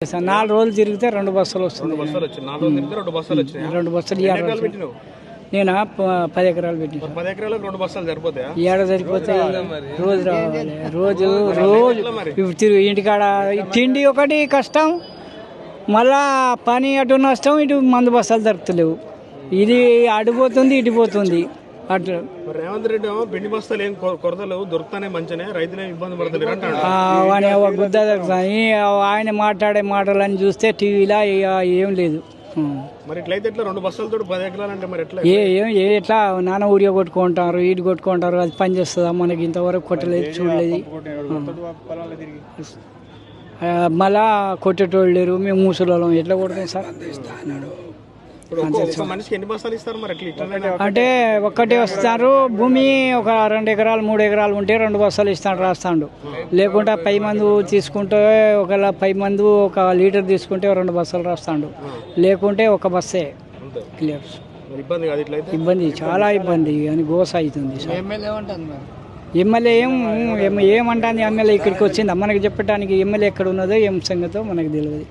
Sir నాలుగు రోజులు తిరిగితే రెండు బస్సులు వస్తుంది రెండు బస్సులు నేను? ప- పది ఎకరాలు పెట్టి పది ఎకరాలకు రెండు బస్సాలు సరిపోతాయా? ఏడ సరిపోతాయి రోజు రావాలి రోజు రోజు తిరుగు ఇంటికాడ ఈ తిండి ఒకటి కష్టం మళ్ళా పని అటు నష్టం ఇటు మందు బస్సాలు దొరుకుతలేవు ఇది అడిపోతుంది ఇటు పోతుంది. అట్లా. రేవంత్ రెడ్డి పిండి బస్తాలు ఏం కొ- కొరతలు దొరుకుతానే మంచినే రైతులు ఏం ఇబ్బంది పడతలేరు అంటాడు. ఆ, వాని ఒక గుద్ద ఆయన మాట్లాడే మాటలని చూస్తే టీవీలో ఏం లేదు. మరి ఇట్లయితే ఎట్లా రెండు బస్సులతో పది ఎకరాలు అంటే మరి ఎట్లా? ఏ ఏ- ఏ ఎట్లా నాన్న ఊడియో కొట్టుకుంటారు ఈడు కొట్టుకుంటారు అది పని చేస్తుందా? మనకి ఇంతవరకు కొట్టలేదు చూడలేదు. మళ్ళా కొట్టేటోళ్ళు లేరు మేము ముసలోళ్ళం ఎట్లా కొడతాం సార్? ఇప్పుడు అంటే ఒక్కటే వస్తారు భూమి ఒక రెండు ఎకరాలు మూడు ఎకరాలు ఉంటే రెండు బస్తాలు ఇస్తాడు రాస్తాడు. లేకుంటే పై మందు తీసుకుంటే ఒకవేళ పై మందు ఒక లీటర్ తీసుకుంటే రెండు బస్తాలు రాస్తాడు. లేకుంటే ఒక బస్సే. క్లియర్. ఇబ్బంది కాదు ఇట్లయితే? ఇబ్బంది చాలా ఇబ్బంది. అని గోస అవుతుంది. సార్ ఎమ్మెల్యే ఏం ఏం- ఏమంటుంది ఎమ్మెల్యే ఇక్కడికి వచ్చింది? మనకి చెప్పడానికి ఎమ్మెల్యే ఎక్కడ ఉన్నదో ఏం సంగతో మనకు తెలియదు.